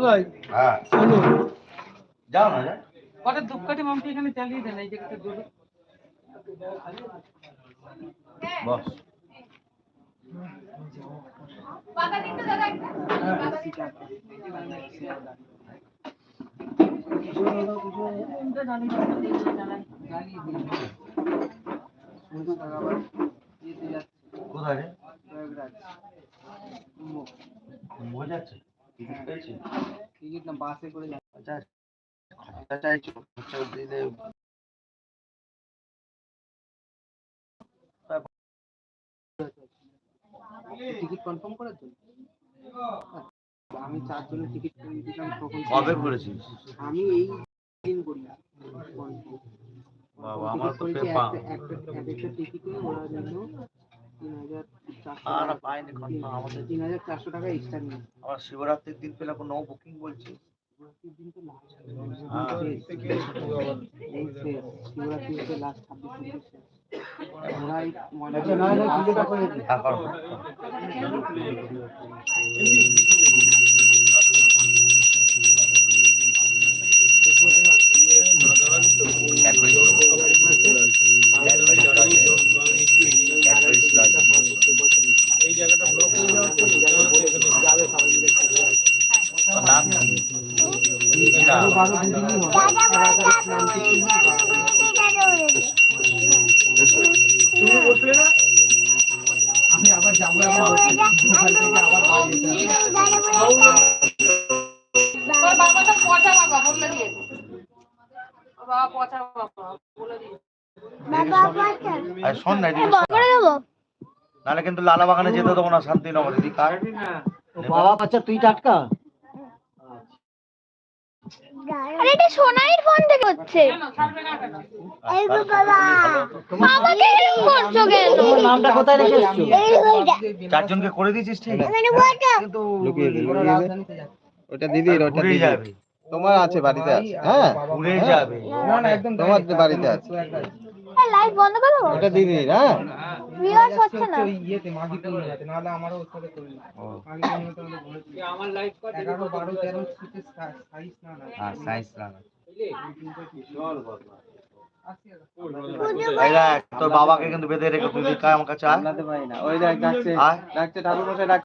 ভাই। হ্যাঁ। শোনো যাও না যা কটা ধূপকাঠি মামটি এখানে চালিয়ে দেন এই জায়গাটা দূরে। বস। কোথায় রে? বোঝা যাচ্ছে? টিকিট না বাসে করে আচ্ছা খরচা চাইছো খরচা দিলে টিকিট কনফার্ম করে তো আমি চারজনের টিকিট করে দিলাম তখন কবে করেছিস? আমি এই দিন করি। বাবা আমার তো একটা একটা এক একটা টিকিটে ওরা নিল তিন হাজার চারশো আর টাকা। পাইনি কনফার্ম আমাদের তিন হাজার চারশো টাকা এক্সট্রা নিয়ে আমার শিবরাত্রির দিন পেলে কোনো বুকিং বলছি দিন তো last। এই শেষ শিবরাত্রি হচ্ছে লাস্ট ছাব্বিশ তারিখ শেষ। তুমি বসলে না? আমি আবার যাব আবার থেকে আবার বাড়ি যেতে হবে। তোর বাবাটা পচা বাবা বলে দিয়েছে। বাবা পচা বাবা বলে দিয়েছে। শোন না নাহলে কিন্তু লালা বাগানে যেতে দেবো না শান্তিনগর এদিকে কার? বাবা বাচ্চা তুই টাটকা? আরে এটা সোনাইয়ের ফোন থেকে হচ্ছে। এই গো বাবা। করছ কেন? তোমার নামটা কোথায় রেখে এসছো চারজনকে করে দিয়েছিস ঠিক? কিন্তু। ওটা দিদির ওটা তোমার আছে বাড়িতে আছে। হ্যাঁ? ঘুরে হ্যাঁ। যাবে। না না একদম তোমার বাড়িতে আছে। লাইট বন্ধ করে ওটা দিদির হ্যাঁ? ভিউয়ার্স হচ্ছে না। ওই ইয়েতে মাঘিপুর যাতে নাহলে আমারও ওর সাথে করি আমি মাঘিপুর তো আমাদের বলেছিল। এগারো বারো তেরো সিটের সাইজ না না। হ্যাঁ সাইজ না না। তোর বাবাকে কিন্তু বেঁধে রেখে তুই আমার কাছে আয় না। ডাকছে ডাকছে ঠাকুর মশাই ডাকছে